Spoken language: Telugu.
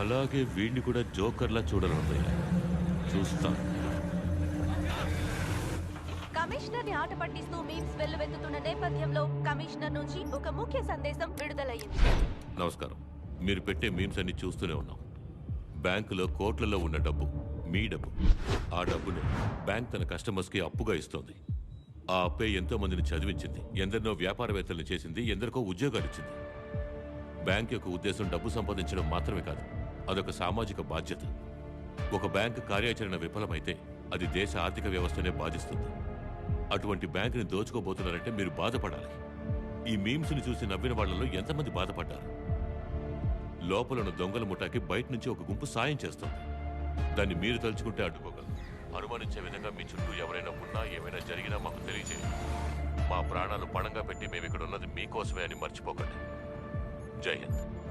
అలాగే వీడిని కూడా జోకర్లా చూడాలన్నయ్య చూస్తాను కమిషనర్ని ఆట పట్టిస్తూ మీమ్స్ వెల్లువెత్తుతున్న నేపథ్యంలో కమిషనర్ నుంచి ఒక ముఖ్య సందేశం విడుదలయ్యింది. నమస్కారం. మీరు పెట్టే మీమ్స్ అన్ని చూస్తూనే ఉన్నాం. బ్యాంకులో కోట్లలో ఉన్న డబ్బు మీ డబ్బు. ఆ డబ్బుని బ్యాంక్ తన కస్టమర్స్కి అప్పుగా ఇస్తోంది. ఆ అప్పే ఎంతో మందిని చదివించింది. ఎందరినో వ్యాపారవేత్తల్ని చేసింది ఎందరికో ఉద్యోగాలు ఇచ్చింది. బ్యాంక్ యొక్క ఉద్దేశం డబ్బు సంపాదించడం మాత్రమే కాదు. అదొక సామాజిక బాధ్యత. ఒక బ్యాంకు కార్యాచరణ విఫలమైతే అది దేశ ఆర్థిక వ్యవస్థనే బాధిస్తుంది. అటువంటి బ్యాంకుని దోచుకోబోతున్నారంటే మీరు బాధపడాలి. ఈ మీమ్స్ని చూసి నవ్విన వాళ్ళలో ఎంతమంది బాధపడ్డారు? లోపలను దొంగల ముఠాకి బయట నుంచి ఒక గుంపు సాయం చేస్తుంది. దాన్ని మీరు తలుచుకుంటే అడ్డుకోగలరు. అనుమానించే విధంగా మీ చుట్టూ ఎవరైనా ఉన్నా ఏమైనా జరిగినా మాకు తెలియజేయండి మా ప్రాణాలు పణంగా పెట్టి మేము ఇక్కడ ఉన్నది మీకోసమే అని మర్చిపోకండి. జై హింద్.